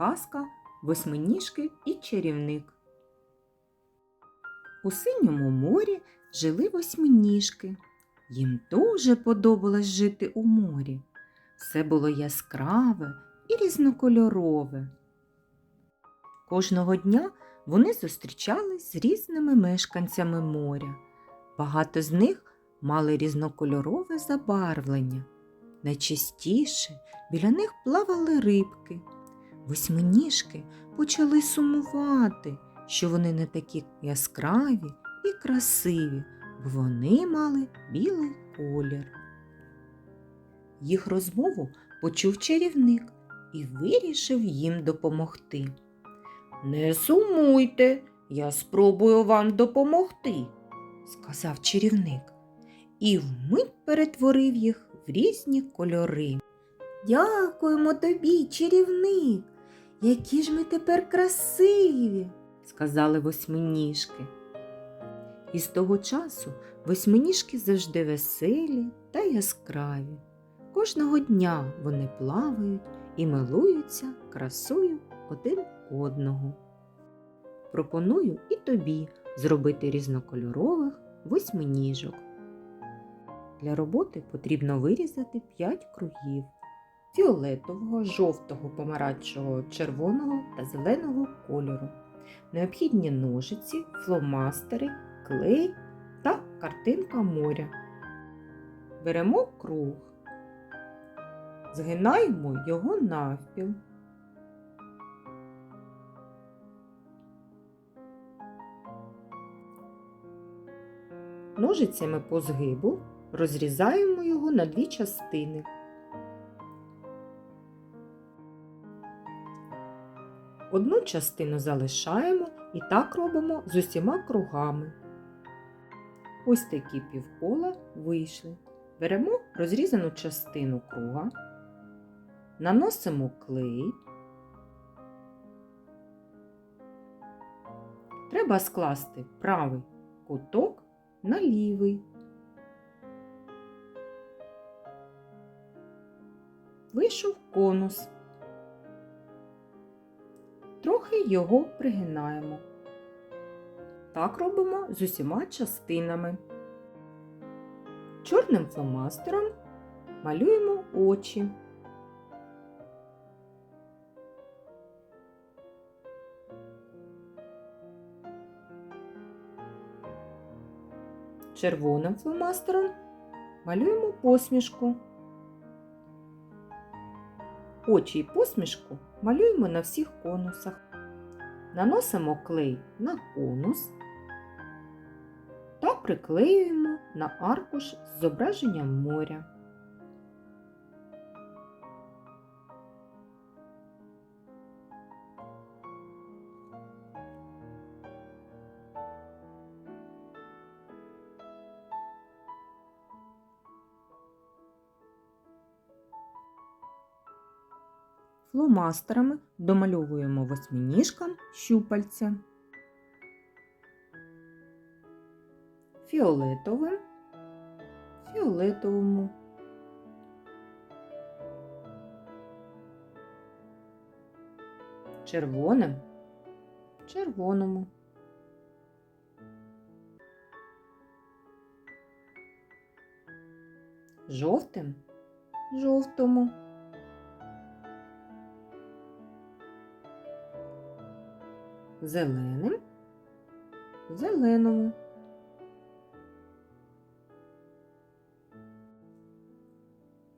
казка Восьминіжки і чарівник. У синьому морі жили восьминіжки. Їм дуже подобалось жити у морі. Все було яскраве і різнокольорове. Кожного дня вони зустрічались з різними мешканцями моря. Багато з них мали різнокольорове забарвлення. Найчастіше біля них плавали рибки. Восьминіжки почали сумувати, що вони не такі яскраві і красиві, бо вони мали білий колір. Їх розмову почув чарівник і вирішив їм допомогти. Не сумуйте, я спробую вам допомогти, сказав чарівник, і вмить перетворив їх в різні кольори. Дякуємо тобі, чарівник, які ж ми тепер красиві, сказали восьминіжки. І з того часу восьминіжки завжди веселі та яскраві. Кожного дня вони плавають і милуються красою один одного. Пропоную і тобі зробити різнокольорових восьминіжок. Для роботи потрібно вирізати 5 кругів фіолетового, жовтого, помаранчевого, червоного та зеленого кольору. Необхідні ножиці, фломастери, клей та картинка моря. Беремо круг, згинаємо його навпіл. Ножицями по згибу розрізаємо його на дві частини. Одну частину залишаємо і так робимо з усіма кругами. Ось такі півкола вийшли. Беремо розрізану частину круга, наносимо клей. Треба скласти правий куток на лівий. Вийшов конус. Трохи його пригинаємо. Так робимо з усіма частинами. Чорним фломастером малюємо очі. Червоним фломастером малюємо посмішку. Очі й посмішку малюємо на всіх конусах. Наносимо клей на конус та приклеюємо на аркуш з зображенням моря. Фломастерами домальовуємо восьминіжкам щупальця. Фіолетовим, фіолетовому. Червоним, червоному. Жовтим, жовтому. Зеленим, зеленому.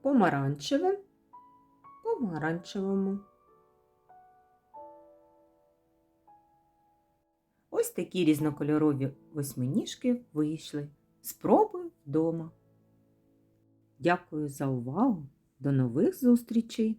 Помаранчевим, помаранчевому. Ось такі різнокольорові восьминіжки вийшли. Спробуй вдома. Дякую за увагу. До нових зустрічей!